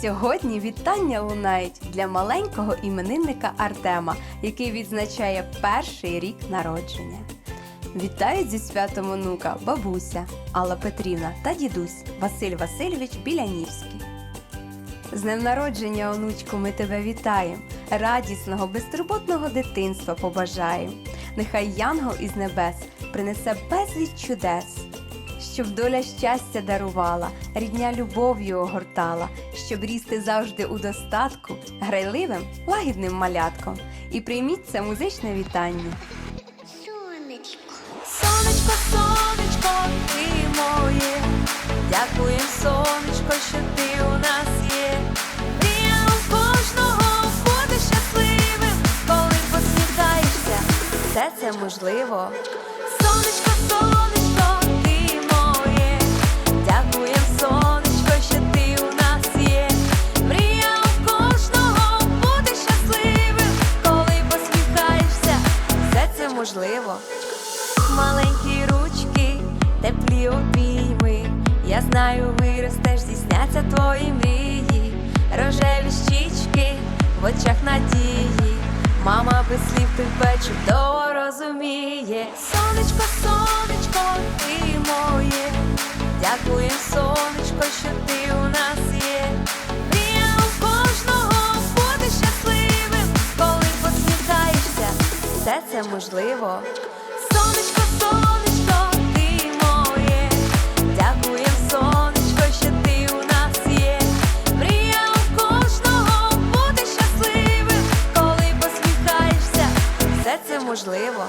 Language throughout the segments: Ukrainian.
Сьогодні вітання лунають для маленького іменинника Артема, який відзначає перший рік народження. Вітають зі святом онука бабуся Алла Петрівна та дідусь Василь Васильович Білянівський. З днем народження, онучку, ми тебе вітаємо. Радісного, безтурботного дитинства побажаємо. Нехай янгол із небес принесе безліч чудес, щоб доля щастя дарувала, рідня любов'ю огортала, щоб рісти завжди у достатку, грайливим, лагідним малятком. І прийміть це музичне вітання. Сонечко, Сонечко, сонечко, ти моє. Дякуєм, сонечко, що ти у нас є. У кожного бути щасливим, коли посміхаєшся, все це можливо. Можливо. Маленькі ручки, теплі обійми. Я знаю, виростеш, здійсняться твої мрії, рожеві щічки в очах надії. Мама без слів тебе чудово розуміє. Сонечко, сонечко, ти моє. Дякуєм, сонечко, що ти у нас є. Це можливо. Сонечко, сонечко, ти моє. Дякуєм, сонечко, що ти у нас є. Мрія у кожного бути щасливим, коли посміхаєшся, все це можливо.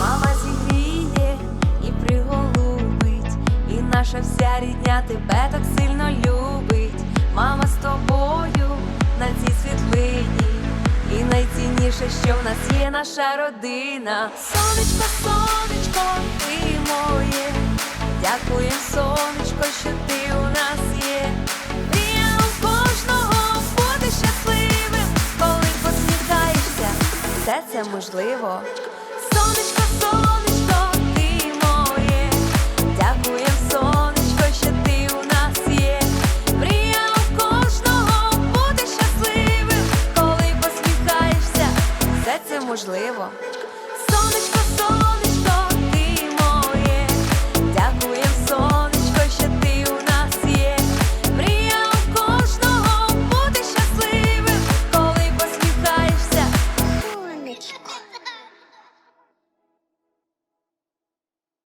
Мама зігріє і приголубить, і наша вся рідня тебе так сильно любить. Мама з тобою на цій світлині. Найцінніше, що в нас є наша родина. Сонечко, сонечко, ти моє. дякую, сонечко, що ти у нас є. Мрія у кожного бути щасливим, коли посміхаєшся, все це можливо. можливо.